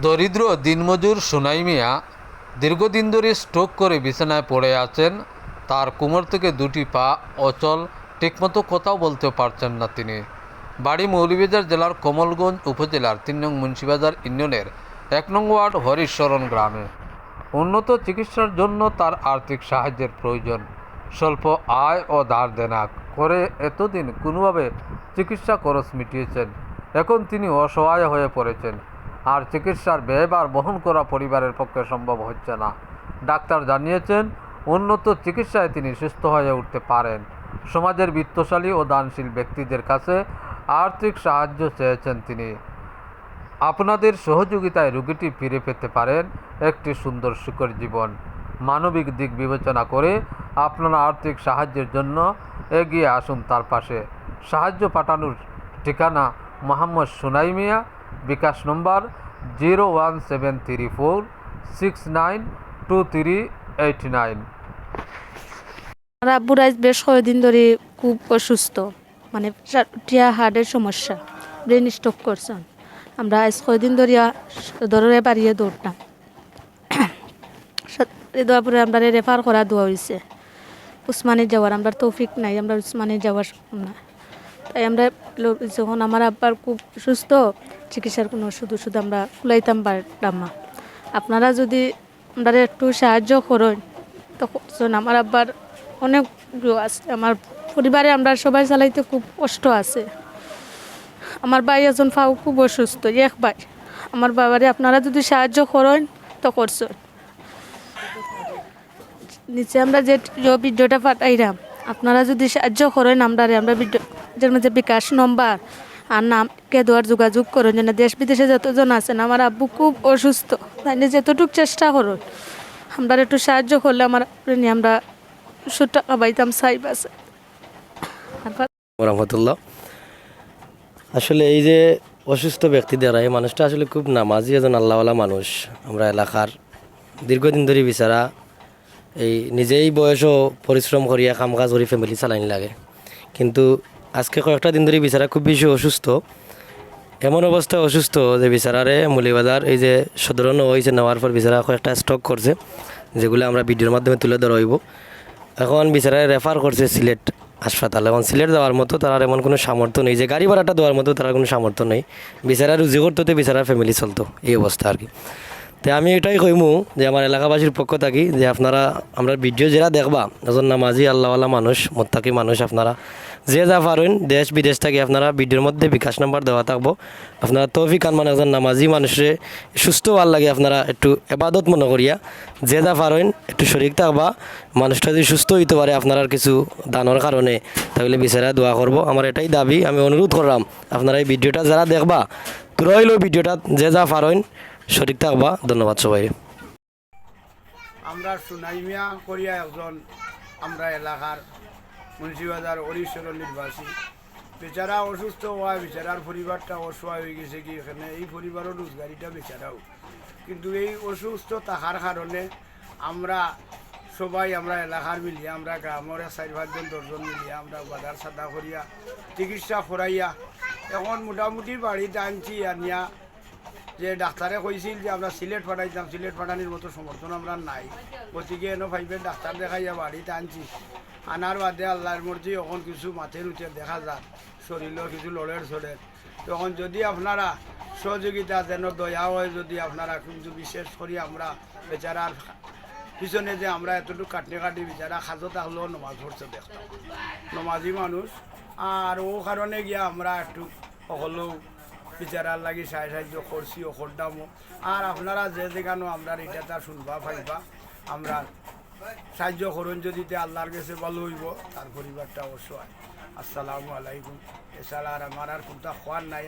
দরিদ্র দিনমজুর সোনাই মিয়া দীর্ঘদিন ধরে স্ট্রোক করে বিছানায় পড়ে আছেন। তার কোমর থেকে দুটি পা অচল, ঠিকমতো কথাও বলতে পারছেন না তিনি। বাড়ি মৌলভীবাজার জেলার কমলগঞ্জ উপজেলার তিন নং মুন্সিবাজার ইউনিয়নের এক নং ওয়ার্ড হরিশ্বরণ গ্রামে। উন্নত চিকিৎসার জন্য তার আর্থিক সাহায্যের প্রয়োজন। স্বল্প আয় ও ধার দেনা করে এতদিন কোনোভাবে চিকিৎসা খরচ মিটিয়েছেন। এখন তিনি অসহায় হয়ে পড়েছেন। আর চিকিৎসার ব্যয়ভার বহন করা পরিবারের পক্ষে সম্ভব হচ্ছে না। ডাক্তার জানিয়েছেন, উন্নত চিকিৎসায় তিনি সুস্থ হয়ে উঠতে পারেন। সমাজের বিত্তশালী ও দানশীল ব্যক্তিদের কাছে আর্থিক সাহায্য চেয়েছেন তিনি। আপনাদের সহযোগিতায় রোগীটি ফিরে পেতে পারেন একটি সুন্দর সুখের জীবন। মানবিক দিক বিবেচনা করে আপনারা আর্থিক সাহায্যের জন্য এগিয়ে আসুন তার পাশে। সাহায্য পাঠানোর ঠিকানা Mohammad Sunai Mia bKash number zero one seven three four six nine two three eight nine. আব্বুর আজ বেশ কয়েকদিন ধরে খুব অসুস্থ মানে হার্টের সমস্যা, ব্রেন স্ট্রোক করছেন আমরা আজ কয়েকদিন ধরিয়া সদরে বাড়িয়ে দৌড়তাম। দেওয়ার পরে আমরা রেফার করা দেওয়া হয়েছে উসমানে যাওয়ার, আমরা তৌফিক নাই, আমরা উসমানে যাওয়ার না। তাই আমরা যখন আমার আব্বার খুব সুস্থ, চিকিৎসার কোনো ওষুধ ওষুধ আমরা কুলাইতাম পারতাম না আপনারা যদি আমরা একটু সাহায্য করেন, তখন আমার আব্বার অনেক আছে। আমার পরিবারে আমরা সবাই চালাইতে খুব কষ্ট আছে। আমার ভাই একজন ফাও খুব অসুস্থ, এক ভাই। আমার বাবারে আপনারা যদি সাহায্য করেন, তো করছেন। নিচে আমরা যে ভিডিওটা পাঠাইলাম আপনারা যদি সাহায্য করেন, আমরা আমরা ভিডিওর মধ্যে বিকাশ নম্বর আর নামকে দেওয়ার যোগাযোগ করেন, যেন দেশ বিদেশে যতজন আছেন, আমার আব্বু খুব অসুস্থ। তাই নিয়ে যতটুকু চেষ্টা করুন, আমরা একটু সাহায্য করলে আমার আমরা দুশো টাকা পাইতাম, সাইব আছে। রহমতুল্লাহ। আসলে এই যে অসুস্থ ব্যক্তি দ্বারা এই মানুষটা আসলে খুব নামাজি একজন আল্লাহওয়ালা মানুষ। আমরা এলাকার দীর্ঘদিন ধরে বিচারা এই নিজেই বয়সও পরিশ্রম করিয়া কাম কাজ করি ফ্যামিলি চালাইনি লাগে। কিন্তু আজকে কয়েকটা দিন ধরে বিচারা খুব বেশি অসুস্থ। এমন অবস্থায় অসুস্থ যে বিচারারে মুলিবাজার এই যে সদরণ হয়েছে নেওয়ার পর বিচারা কয়েকটা স্টক করছে যেগুলো আমরা ভিডিওর মাধ্যমে তুলে ধরা হইব। এখন বিচারায় রেফার করছে সিলেট হাসপাতাল। এখন সিলেট যাওয়ার মতো তার এমন কোনো সামর্থ্য নেই। যে গাড়ি ভাড়াটা দেওয়ার মতো তার কোনো সামর্থ্য নেই। বিচারা রুজি করতে তো বিচারার ফ্যামিলি চলতো। এই অবস্থা আর কি। তো আমি এটাই কইমু যে আমার এলাকাবাসীর পক্ষ থাকি যে আপনারা, আমরা ভিডিও যারা দেখবা, এজন নামাজি আল্লাহওয়ালা মানুষ, মোত্তাকি মানুষ আপনারা, যে যা পারেন, দেশ বিদেশ থাকি আপনারা ভিডিওর মধ্যে বিকাশ নাম্বার দেওয়া থাকব। আপনারা তৌফিক আনমান একজন নামাজি মানুষে সুস্থ ভালো লাগে আপনারা একটু এবাদত মনে করিয়া, যে যা পারেন, একটু শরীর থাকবা, মানুষটা যদি সুস্থ হইতে পারে আপনার কিছু দানোর কারণে, তাহলে বিচারা দোয়া করব। আমার এটাই দাবি, আমি অনুরোধ করলাম, আপনারা এই ভিডিওটা যারা দেখবা রইল ভিডিওটা যে যা পারেন শরীর থাকবা। ধন্যবাদ সবাই আমরা সুনাইমিয়া করিয়া একজন আমরা এলাকার মুন্সিবাজার হরিশ্বর নির্বাসী। বেচারা অসুস্থ হওয়ায় বেচারার পরিবারটা অসহায় হয়ে গেছে কি এখানে? এই পরিবারের রোজগারিটা বেচারাও। কিন্তু এই অসুস্থ থাকার কারণে আমরা সবাই আমরা এলাকার মিলিয়ে, আমরা গ্রামের চার পাঁচজন, দশজন মিলিয়ে আমরা বাজার সাদা করিয়া, চিকিৎসা করাইয়া এখন মোটামুটি বাড়িতে আনছি আনিয়া যে ডাক্তারে কইছিল যে আমরা সিলেট পাঠাইতাম, সিলেট পাঠানোর মতো সমর্থন আমরা নাই। গতিকে এনো ফাইভের ডাক্তার দেখাইয়া বাড়িতে আনছি আনার বাদে আল্লাহর মর্জি, এখন কিছু মাথের উঠে দেখা যায় শরীরের কিছু লড়ের ছড়ের। তখন যদি আপনারা সহযোগিতা যেন দয়া হয়, যদি আপনারা কিন্তু বিশেষ করে আমরা বেচারার পিছনে যে আমরা এতটুকু কাটনি কাটি বেচারা খাজো থাকলেও নমাজ পড়ছে দেখতাম। নমাজি মানুষ, আর ও কারণে গিয়া আমরা একটু সকলেও বিচারার লাগি সাহায্য সাহায্য করছি, ও দামও আর আপনারা যে যেখানো আমরা এটা তার শুনবা, ফাইবা। আমরা সাহায্য করুন যদি তে আল্লাহর কাছে ভালো হইব, তার পরিবারটা অবশ্যই। আসসালামু আলাইকুম। এছাড়া আর আমার আর কোনটা খোয়ার নাই।